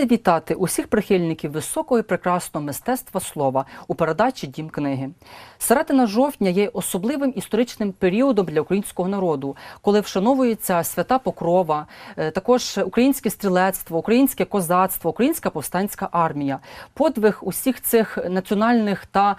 Радий вітати усіх прихильників високого і прекрасного мистецтва слова у передачі Дім книги. Середина жовтня є особливим історичним періодом для українського народу, коли вшановується свята Покрова, е, також українське стрілецтво, українське козацтво, українська повстанська армія. Подвиг усіх цих національних та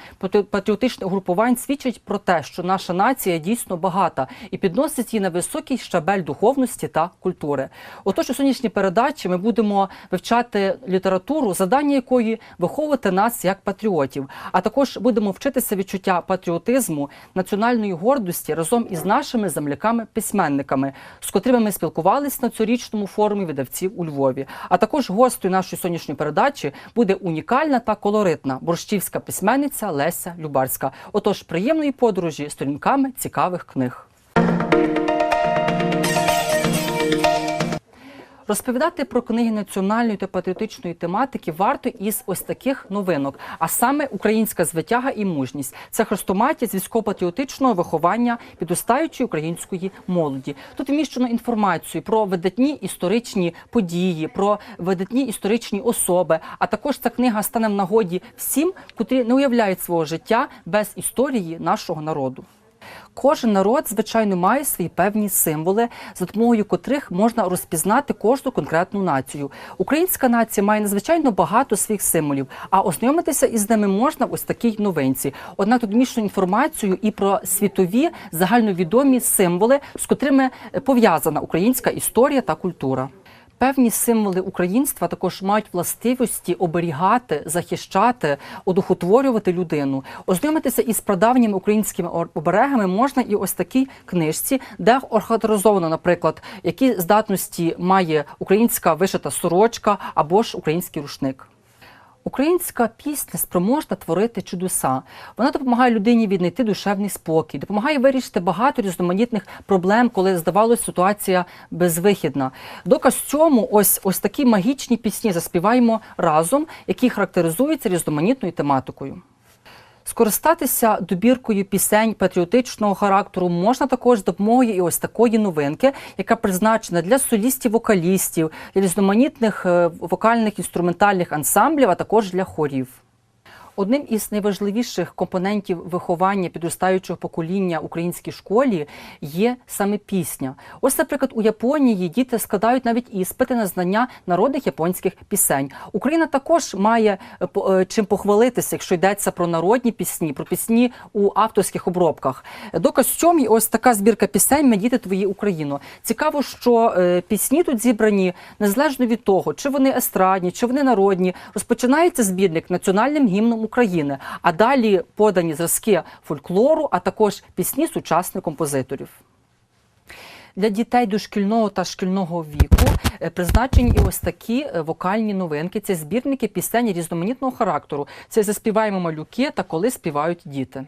патріотичних групувань свідчить про те, що наша нація дійсно багата і підносить її на високий щабель духовності та культури. Отож, у сьогоднішній передачі ми будемо вивчати літературу, завдання якої виховувати нас як патріотів, а також будемо вчитися відчуття патріотизму, національної гордості разом із нашими земляками-письменниками, з котрими ми спілкувалися на цьогорічному форумі видавців у Львові. А також гостею нашої сьогоднішньої передачі буде унікальна та колоритна борщівська письменниця Леся Любарська. Отож, приємної подорожі сторінками цікавих книг. Розповідати про книги національної та патріотичної тематики варто із ось таких новинок, а саме українська звитяга і мужність. Це хрестоматія з військово-патріотичного виховання підростаючої української молоді. Тут вміщено інформацію про видатні історичні події, про видатні історичні особи. А також ця книга стане в нагоді всім, котрі не уявляють свого життя без історії нашого народу. Кожен народ, звичайно, має свої певні символи, за допомогою котрих можна розпізнати кожну конкретну націю. Українська нація має надзвичайно багато своїх символів, а ознайомитися із ними можна ось такій новинці. Однак тут мішну інформацію і про світові загальновідомі символи, з котрими пов'язана українська історія та культура. Певні символи українства також мають властивості оберігати, захищати, одухотворювати людину. Ознайомитися із прадавніми українськими оберегами можна і ось такій книжці, де охарактеризовано, наприклад, які здатності має українська вишита сорочка або ж український рушник. Українська пісня спроможна творити чудеса. Вона допомагає людині віднайти душевний спокій, допомагає вирішити багато різноманітних проблем, коли здавалося ситуація безвихідна. Доказ цьому ось ось такі магічні пісні заспіваємо разом, які характеризуються різноманітною тематикою. Скористатися добіркою пісень патріотичного характеру можна також з допомогою і ось такої новинки, яка призначена для солістів-вокалістів, для різноманітних е, вокальних інструментальних ансамблів, а також для хорів. Одним із найважливіших компонентів виховання підростаючого покоління українській школі є саме пісня. Ось, наприклад, у Японії діти складають навіть іспити на знання народних японських пісень. Україна також має е, е, чим похвалитися, якщо йдеться про народні пісні, про пісні у авторських обробках. Доказ в цьому ось така збірка пісень «Ми діти твої Україно. Цікаво, що е, пісні тут зібрані незалежно від того, чи вони естрадні, чи вони народні. Розпочинається збірник національним гімном України, а далі подані зразки фольклору, а також пісні сучасних композиторів. Для дітей дошкільного та шкільного віку е, призначені і ось такі е, вокальні новинки. Це збірники пісень різноманітного характеру. Це заспіваємо малюки та коли співають діти.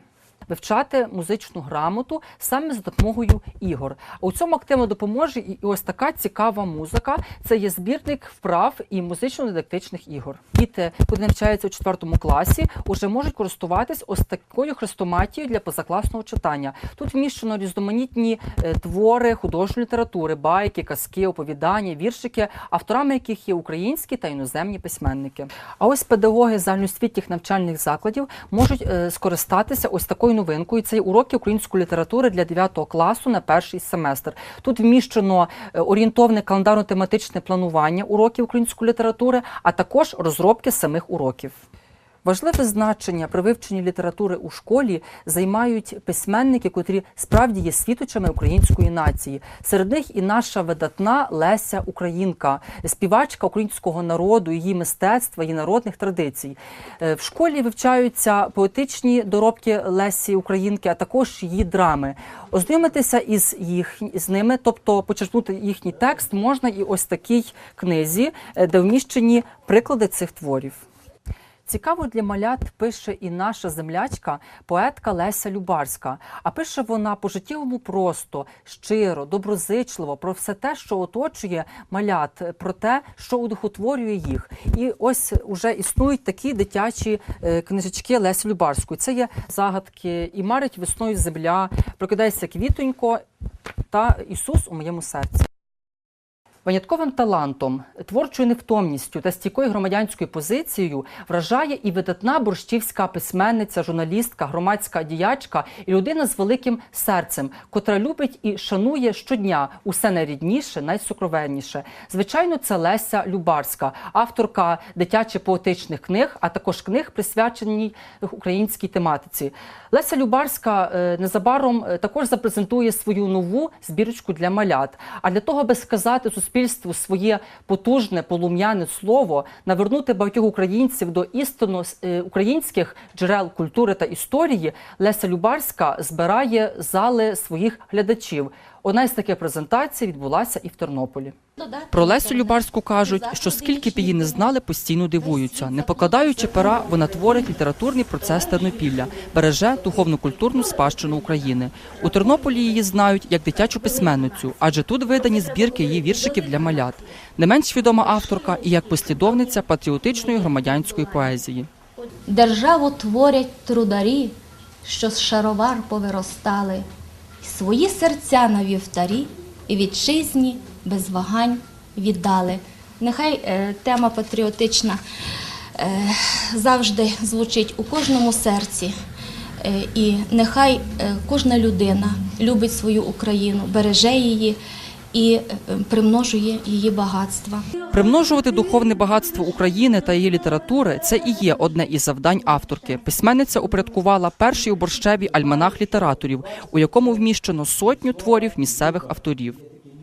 Вивчати музичну грамоту саме за допомогою ігор. У цьому активно допоможе і і ось така цікава музика. Це є збірник вправ і музично-дидактичних ігор. Діти, коли навчаються у четвертому класі, уже можуть користуватись ось такою хрестоматією для позакласного читання. Тут вміщено різноманітні е, твори художньої літератури, байки, казки, оповідання, віршики, авторами яких є українські та іноземні письменники. А ось педагоги загальноосвітніх навчальних закладів можуть е, скористатися ось такою новинкою. Це уроки української літератури для 9 класу на перший семестр. Тут вміщено е, орієнтовне календарно-тематичне планування уроків української літератури, а також розробки самих уроків. Важливе значення при вивченні літератури у школі займають письменники, котрі справді є світочами української нації. Серед них і наша видатна Леся Українка, співачка українського народу, її мистецтва, її народних традицій. Е, В школі вивчаються поетичні доробки Лесі Українки, а також її драми. Ознайомитися із їх з ними, тобто почерпнути їхній текст, можна і ось такій книзі, е, де вміщені приклади цих творів. Цікаво для малят пише і наша землячка, поетка Леся Любарська. А пише вона по життєвому просто, щиро, доброзичливо про все те, що оточує малят, про те, що удохотворює їх. І ось уже існують такі дитячі е, книжечки Лесі Любарської. Це є загадки і марить весною земля, прокидається квітонько та Ісус у моєму серці. Винятковим талантом, творчою невтомністю та стійкою громадянською позицією вражає і видатна борщівська письменниця, журналістка, громадська діячка і людина з великим серцем, котра любить і шанує щодня усе найрідніше, найсокровенніше. Звичайно, це Леся Любарська, авторка дитячо-поетичних книг, а також книг, присвяченій українській тематиці. Леся Любарська е, незабаром е, також запрезентує свою нову збірочку для малят. А для того, аби сказати суспільству своє потужне полум'яне слово, навернути багатьох українців до істинно е, українських джерел культури та історії, Леся Любарська збирає зали своїх глядачів. Одна із таких презентацій відбулася і в Тернополі. Про Лесю Любарську кажуть, що скільки б її не знали, постійно дивуються. Не покладаючи пера, вона творить літературний процес Тернопілля, береже духовно-культурну спадщину України. У Тернополі її знають як дитячу письменницю, адже тут видані збірки її віршиків для малят. Не менш відома авторка і як послідовниця патріотичної громадянської поезії. Державу творять трударі, що з шаровар повиростали, свої серця на вівтарі і вітчизні без вагань віддали. Нехай е, тема патріотична е, завжди звучить у кожному серці. Е, і нехай е, кожна людина любить свою Україну, береже її і е, примножує її багатства. Примножувати духовне багатство України та її літератури це і є одне із завдань авторки. Письменниця упорядкувала перший у борщеві альманах літераторів, у якому вміщено сотню творів місцевих авторів.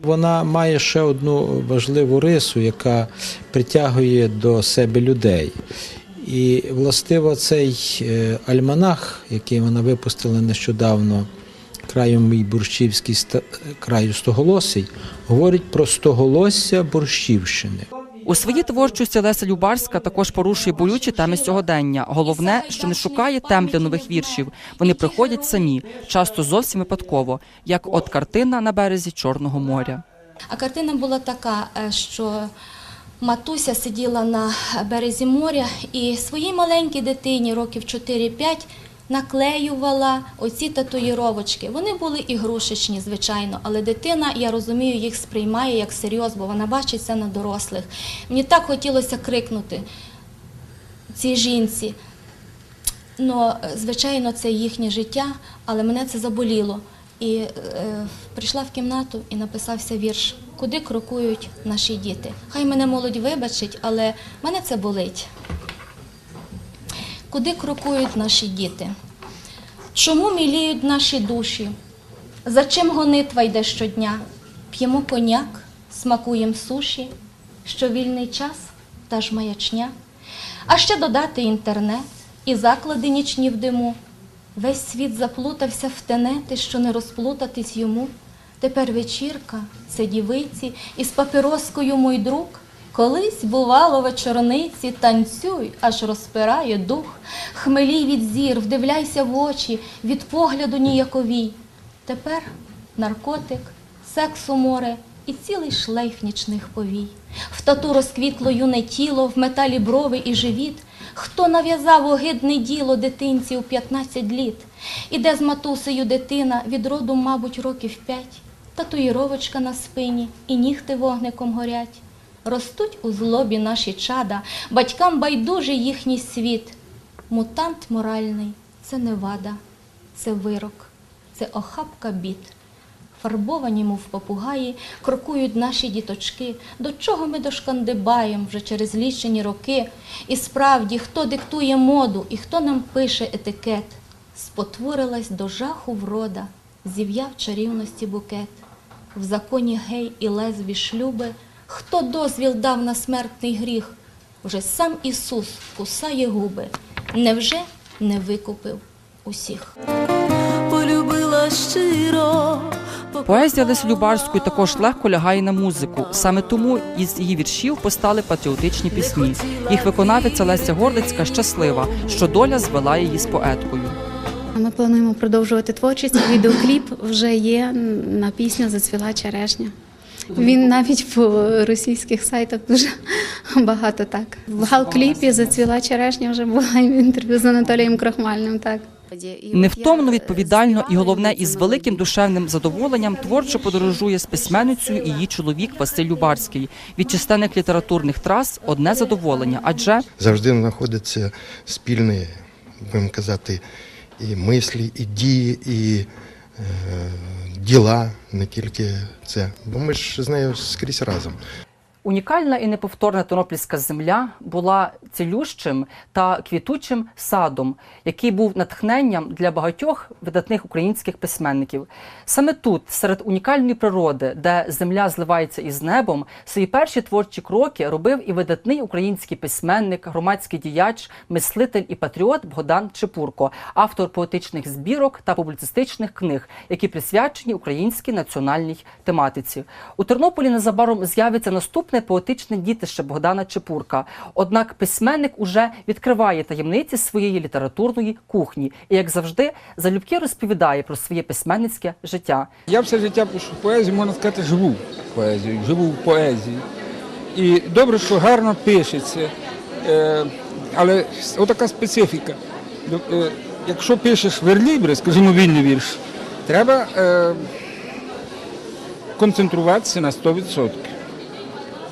Вона має ще одну важливу рису, яка притягує до себе людей. І властиво цей е, альманах, який вона випустила нещодавно, краєм мій борщівський ста- краю стоголосий, говорить про стоголосся Борщівщини. У своїй творчості Леся Любарська також порушує болючі теми сьогодення. Головне, що не шукає тем для нових віршів. Вони приходять самі, часто зовсім випадково, як от картина на березі Чорного моря. А картина була така, е, що матуся сиділа на березі моря і своїй маленькій дитині, років 4-5, наклеювала оці татуїровочки. Вони були ігрушечні, звичайно, але дитина, я розумію, їх сприймає як серйоз, бо вона бачиться на дорослих. Мені так хотілося крикнути цій жінці. Ну, звичайно, це їхнє життя, але мене це заболіло. І е, прийшла в кімнату і написався вірш Куди крокують наші діти. Хай мене молодь вибачить, але мене це болить. Куди крокують наші діти? Чому міліють наші душі? За чим гонитва йде щодня? П'ємо коняк, смакуємо суші, що вільний час та ж маячня. А ще додати інтернет і заклади нічні в диму. Весь світ заплутався в тенети, що не розплутатись йому. Тепер вечірка, це дівиці, із папіроскою мой друг. Колись бувало вечорниці, танцюй, аж розпирає дух. Хмелій від зір, вдивляйся в очі, від погляду ніяковій. Тепер наркотик, сексу море і цілий шлейф нічних повій. В тату розквітло юне тіло, в металі брови і живіт. Хто нав'язав огидне діло дитинці у 15 літ? Іде з матусею дитина, від роду, мабуть, років п'ять. Татуїровочка на спині, і нігти вогником горять. Ростуть у злобі наші чада, батькам байдужий їхній світ. Мутант моральний це не вада, це вирок, це охапка бід. Фарбовані, мов попугаї, крокують наші діточки. До чого ми дошкандибаєм вже через лічені роки? І справді, хто диктує моду і хто нам пише етикет? Спотворилась до жаху врода, зів'яв чарівності букет. В законі гей і лезві шлюби, хто дозвіл дав на смертний гріх? Вже сам Ісус кусає губи, невже не викупив усіх? полюбила щиро, Поезія Лесі Любарської також легко лягає на музику. Саме тому із її віршів постали патріотичні пісні. Їх виконавиця Леся Гордицька щаслива, що доля звела її з поеткою. Ми плануємо продовжувати творчість. Відеокліп вже є на пісню Зацвіла черешня. Він навіть по російських сайтах дуже багато так. В гал-кліпі Зацвіла черешня вже була інтерв'ю з Анатолієм Крохмальним. Так Невтомно, відповідально і головне із великим душевним задоволенням творчо подорожує з письменницею і її чоловік Василь Любарський. Від численних літературних трас одне задоволення, адже завжди знаходяться спільні, будемо казати, і мислі, і дії, і е, діла, не тільки це. Бо ми ж з нею скрізь разом. Унікальна і неповторна Тернопільська земля була цілющим та квітучим садом, який був натхненням для багатьох видатних українських письменників. Саме тут, серед унікальної природи, де земля зливається із небом, свої перші творчі кроки робив і видатний український письменник, громадський діяч, мислитель і патріот Богдан Чепурко, автор поетичних збірок та публіцистичних книг, які присвячені українській національній тематиці. У Тернополі незабаром з'явиться наступне поетичне дітище Богдана Чепурка. Однак письменник уже відкриває таємниці своєї літературної кухні і, як завжди, залюбки розповідає про своє письменницьке життя. Я все життя пишу поезію, можна сказати, живу поезію, живу в поезії. І добре, що гарно пишеться. Е, але отака специфіка. Е, якщо пишеш верлібри, скажімо, вільний вірш, треба е, концентруватися на 100%.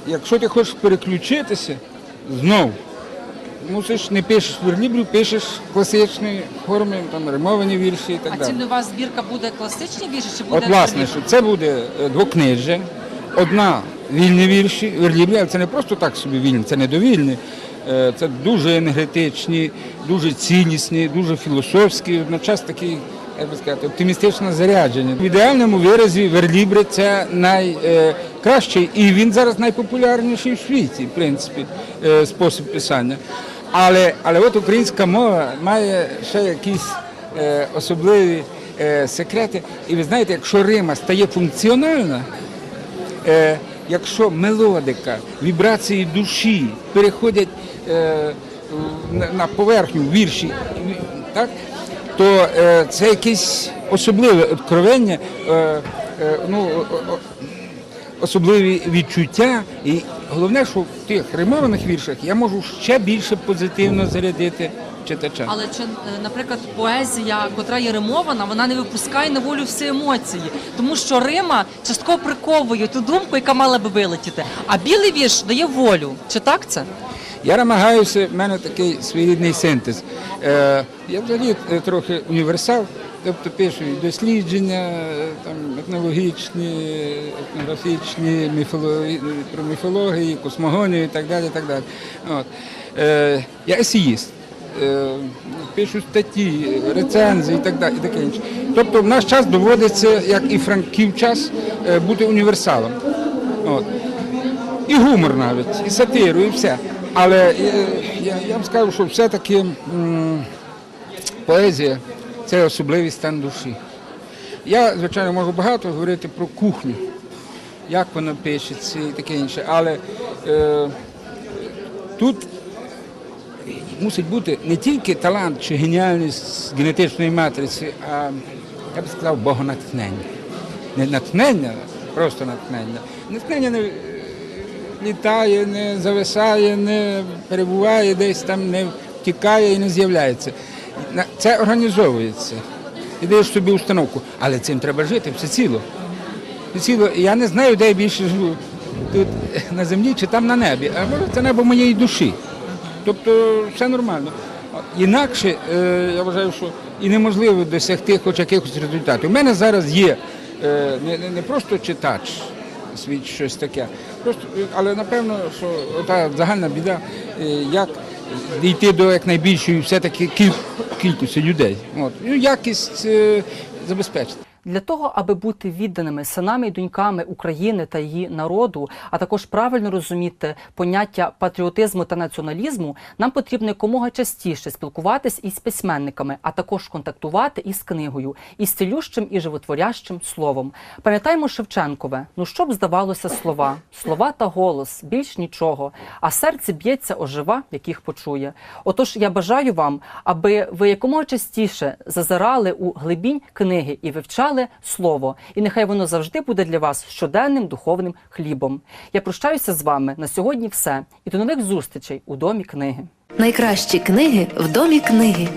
Якщо ти хочеш переключитися, знов мусиш не пишеш верлібрів, пишеш класичні форми, там римовані вірші і так далі. у вас збірка буде класичні вірші чи От власне, що це буде е, двокнижжя, одна вільні вірші, верліблі, але це не просто так собі вільні, це не довільні. Е, Це дуже енергетичні, дуже цілісні, дуже філософські, одночас такі, як би сказати, оптимістично заряджені. В ідеальному виразі верлібри це найкращий і він зараз найпопулярніший в світі, в принципі, е, спосіб писання. Але, але от українська мова має ще якісь е, особливі е, секрети. І ви знаєте, якщо Рима стає функціональна, е, якщо мелодика, вібрації душі переходять е, на, поверхню вірші, так, то е, це якесь особливе откровення, е, е, ну, особливі відчуття. І головне, що в тих римованих віршах я можу ще більше позитивно зарядити читача. Але чи, е, наприклад, поезія, котра є римована, вона не випускає на волю всі емоції, тому що Рима частково приковує ту думку, яка мала би вилетіти. А білий вірш дає волю. Чи так це? Я намагаюся, в мене такий своєрідний синтез. Е, я взагалі е, трохи універсал, тобто пишу і дослідження, е, там, етнологічні, етнографічні, міфологі, про міфологію, космогонію і так далі. І так далі. От. Е, я есеїст. Е, Пишу статті, рецензії і так далі, і таке інше. Тобто в наш час доводиться, як і франків час, е, бути універсалом. От і гумор навіть, і сатиру, і все. Але е, я, я вам скажу, що все-таки поезія це особливий стан душі. Я, звичайно, можу багато говорити про кухню, як вона пишеться і таке інше, але е, тут мусить бути не тільки талант чи геніальність генетичної матриці, а я б сказав, богонатхнення. Не натхнення, просто натхнення. Натхнення не е, літає, не зависає, не перебуває десь там, не втікає і не з'являється. Це організовується. І даєш собі установку. Але цим треба жити все ціло. Ціло. Я не знаю, де я більше живу. Тут на землі чи там на небі. А може це небо моєї душі. Тобто все нормально. Інакше е, я вважаю, що і неможливо досягти хоч якихось результатів. У мене зараз є е, не, просто читач, світ щось таке, просто, але напевно, що та загальна біда, е, як дійти до якнайбільшої все-таки кількості людей. От. І якість е, забезпечити. Для того, аби бути відданими синами і доньками України та її народу, а також правильно розуміти поняття патріотизму та націоналізму, нам потрібно якомога частіше спілкуватись із письменниками, а також контактувати із книгою, із цілющим і животворящим словом. Пам'ятаємо Шевченкове, ну що б здавалося слова, слова та голос, більш нічого, а серце б'ється ожива, яких почує. Отож, я бажаю вам, аби ви якомога частіше зазирали у глибінь книги і вивчали слово. І нехай воно завжди буде для вас щоденним духовним хлібом. Я прощаюся з вами на сьогодні. Все і до нових зустрічей у домі книги. Найкращі книги в домі книги.